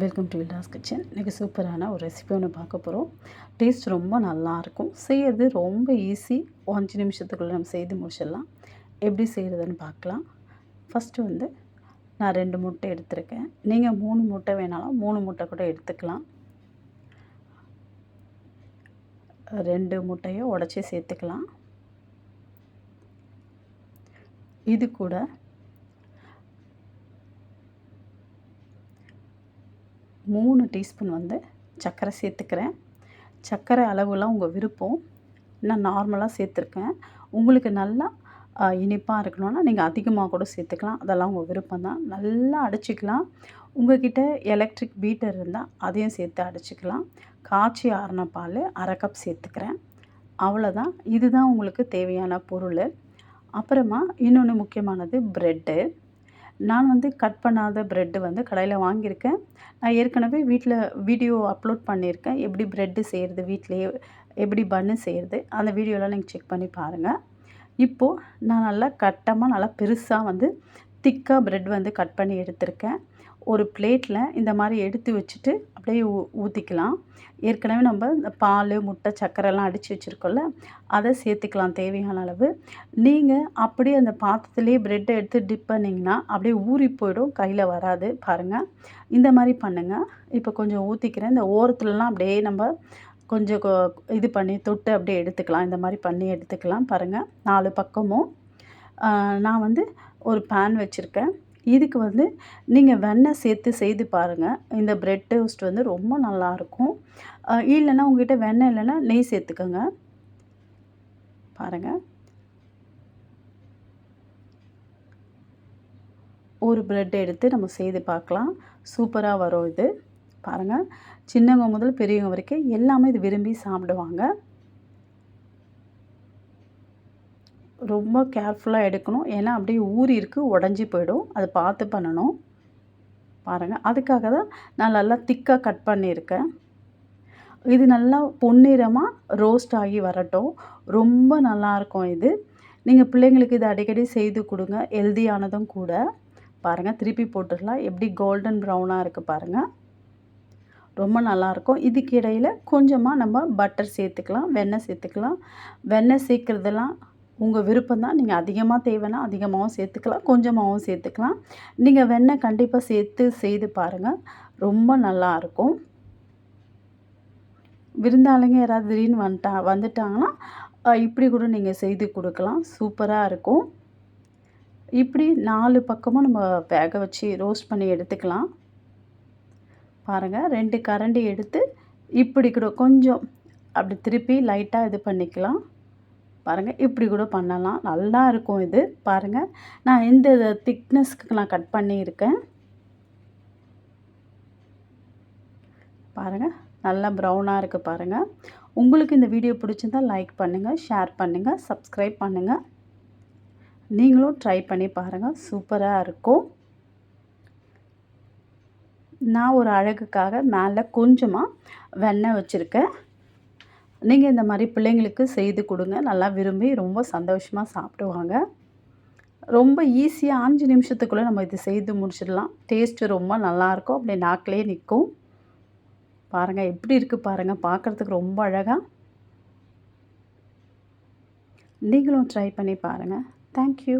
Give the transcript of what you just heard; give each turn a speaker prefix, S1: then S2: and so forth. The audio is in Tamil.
S1: வெல்கம் டு வில்டாஸ் கிச்சன் இன்றைக்கி சூப்பரான ஒரு ரெசிபி ஒன்று பார்க்க போகிறோம் டேஸ்ட் ரொம்ப நல்லாயிருக்கும் செய்கிறது ரொம்ப ஈஸி அஞ்சு நிமிஷத்துக்குள்ளே நம்ம செய்து முடிச்சிடலாம். எப்படி செய்கிறதுன்னு பார்க்கலாம். ஃபஸ்ட்டு வந்து நான் ரெண்டு முட்டை எடுத்திருக்கேன். நீங்கள் மூணு முட்டை வேணாலும் மூணு முட்டை கூட எடுத்துக்கலாம். ரெண்டு முட்டையும் உடச்சி சேர்த்துக்கலாம். இது கூட மூணு டீஸ்பூன் வந்து சர்க்கரை சேர்த்துக்கிறேன். சர்க்கரை அளவுலாம் உங்கள் விருப்பம். நான் நார்மலாக சேர்த்துருக்கேன். உங்களுக்கு நல்லா இனிப்பாக இருக்கணும்னா நீங்கள் அதிகமாக கூட சேர்த்துக்கலாம். அதெல்லாம் உங்கள் விருப்பம் தான். நல்லா அடிச்சிக்கலாம். உங்கள்கிட்ட எலக்ட்ரிக் பீட்டர் இருந்தால் அதையும் சேர்த்து அடிச்சிக்கலாம். காய்ச்சி ஆறின பால் அரை கப் சேர்த்துக்கிறேன். அவ்வளோதான் இதுதான் உங்களுக்கு தேவையான பொருள். அப்புறமா இன்னொன்று முக்கியமானது ப்ரெட்டு நான் வந்து கட் பண்ணாத ப்ரெட்டு வந்து கடையில் வாங்கியிருக்கேன். நான் ஏற்கனவே வீட்டில் வீடியோ அப்லோட் பண்ணியிருக்கேன். எப்படி ப்ரெட்டு செய்கிறது வீட்டிலையே எப்படி பன்னு செய்கிறது அந்த வீடியோலாம் நீங்கள் செக் பண்ணி பாருங்கள் இப்போது நான் நல்லா கட்டமாக நல்லா பெருசாக வந்து திக்காக ப்ரெட் வந்து கட் பண்ணி எடுத்திருக்கேன். ஒரு பிளேட்டில் இந்த மாதிரி எடுத்து வச்சுட்டு அப்படியே ஊ ஊற்றிக்கலாம் ஏற்கனவே நம்ம இந்த பால் முட்டை சர்க்கரைலாம் அடித்து வச்சுருக்கோம்ல அதை சேர்த்துக்கலாம் தேவையான அளவு. நீங்கள் அப்படியே அந்த பாத்திரத்துலேயே ப்ரெட்டை எடுத்து டிப் பண்ணிங்கன்னா அப்படியே ஊறி போயிடும் கையில் வராது. பாருங்கள் இந்த மாதிரி பண்ணுங்கள் இப்போ கொஞ்சம் ஊற்றிக்கிறேன் இந்த ஓரத்துலலாம் அப்படியே நம்ம கொஞ்சம் இது பண்ணி தொட்டு அப்படியே எடுத்துக்கலாம். இந்த மாதிரி பண்ணி எடுத்துக்கலாம். பாருங்கள் நாலு பக்கமும். நான் வந்து ஒரு பேன் வச்சுருக்கேன். இதுக்கு வந்து நீங்கள் வெண்ணெய் சேர்த்து செய்து பாருங்கள் இந்த ப்ரெட் டோஸ்ட் வந்து ரொம்ப நல்லாயிருக்கும் இல்லைன்னா உங்கள்கிட்ட வெண்ணெய் இல்லைன்னா நெய் சேர்த்துக்கோங்க. பாருங்கள் ஒரு ப்ரெட் எடுத்து நம்ம செய்து பார்க்கலாம். சூப்பராக வரும் இது. பாருங்கள் சின்னவங்க முதல் பெரியவங்க வரைக்கும் எல்லாமே இது விரும்பி சாப்பிடுவாங்க. ரொம்ப கேர்ஃபுல்லாக எடுக்கணும். ஏன்னா அப்படியே ஊறி இருக்குது உடஞ்சி போயிடும். அதை பார்த்து பண்ணணும். பாருங்கள் அதுக்காக தான் நான் நல்லா திக்காக கட் பண்ணியிருக்கேன். இது நல்லா பொன்னிறமாக ரோஸ்ட் ஆகி வரட்டும். ரொம்ப நல்லாயிருக்கும் இது. நீங்கள் பிள்ளைங்களுக்கு இது அடிக்கடி செய்து கொடுங்க. ஹெல்தியானதும் கூட. பாருங்கள் திருப்பி போட்டுடலாம். எப்படி கோல்டன் ப்ரௌனாக இருக்குது பாருங்கள் ரொம்ப நல்லாயிருக்கும் இதுக்கு இடையில் கொஞ்சமாக நம்ம பட்டர் சேர்த்துக்கலாம். வெண்ணெய் சேர்த்துக்கலாம். வெண்ணெய் சேர்க்குறதெல்லாம் உங்கள் விருப்பம் தான். நீங்கள் அதிகமாக தேவைன்னா அதிகமாகவும் சேர்த்துக்கலாம். கொஞ்சமாகவும் சேர்த்துக்கலாம். நீங்கள் வெண்ணெய் கண்டிப்பாக சேர்த்து செய்து பாருங்கள் ரொம்ப நல்லாயிருக்கும் விருந்தாளிங்க யாராவது திடீர்னு வந்துட்டா வந்துட்டாங்கன்னா இப்படி கூட நீங்கள் செய்து கொடுக்கலாம். சூப்பராக இருக்கும். இப்படி நாலு பக்கமும் நம்ம வேக வச்சு ரோஸ்ட் பண்ணி எடுத்துக்கலாம். பாருங்கள் ரெண்டு கரண்டி எடுத்து இப்படி கூட கொஞ்சம் அப்படி திருப்பி லைட்டாக இது பண்ணிக்கலாம். பாருங்கள் இப்படி கூட பண்ணலாம். நல்லா இருக்கும் இது. பாருங்கள் நான் எந்த திக்னஸ்க்கு நான் கட் பண்ணியிருக்கேன். பாருங்கள் நல்லா ப்ரௌனாக இருக்குது பாருங்கள் உங்களுக்கு இந்த வீடியோ பிடிச்சிருந்தால் லைக் பண்ணுங்கள் ஷேர் பண்ணுங்கள் சப்ஸ்கிரைப் பண்ணுங்கள் நீங்களும் ட்ரை பண்ணி பாருங்கள் சூப்பராக இருக்கும். நான் ஒரு அழகுக்காக மேலே கொஞ்சமாக வெண்ணெய் வச்சுருக்கேன். நீங்கள் இந்த மாதிரி பிள்ளைங்களுக்கு செய்து கொடுங்க. நல்லா விரும்பி ரொம்ப சந்தோஷமாக சாப்பிடுவாங்க. ரொம்ப ஈஸியாக அஞ்சு நிமிஷத்துக்குள்ளே நம்ம இது செய்து முடிச்சிடலாம். டேஸ்ட்டு ரொம்ப நல்லாயிருக்கும் அப்படியே நாக்கிலே நிற்கும். பாருங்கள் எப்படி இருக்குது பாருங்கள் பார்க்குறதுக்கு ரொம்ப அழகாக நீங்களும் ட்ரை பண்ணி பாருங்கள் தேங்க்யூ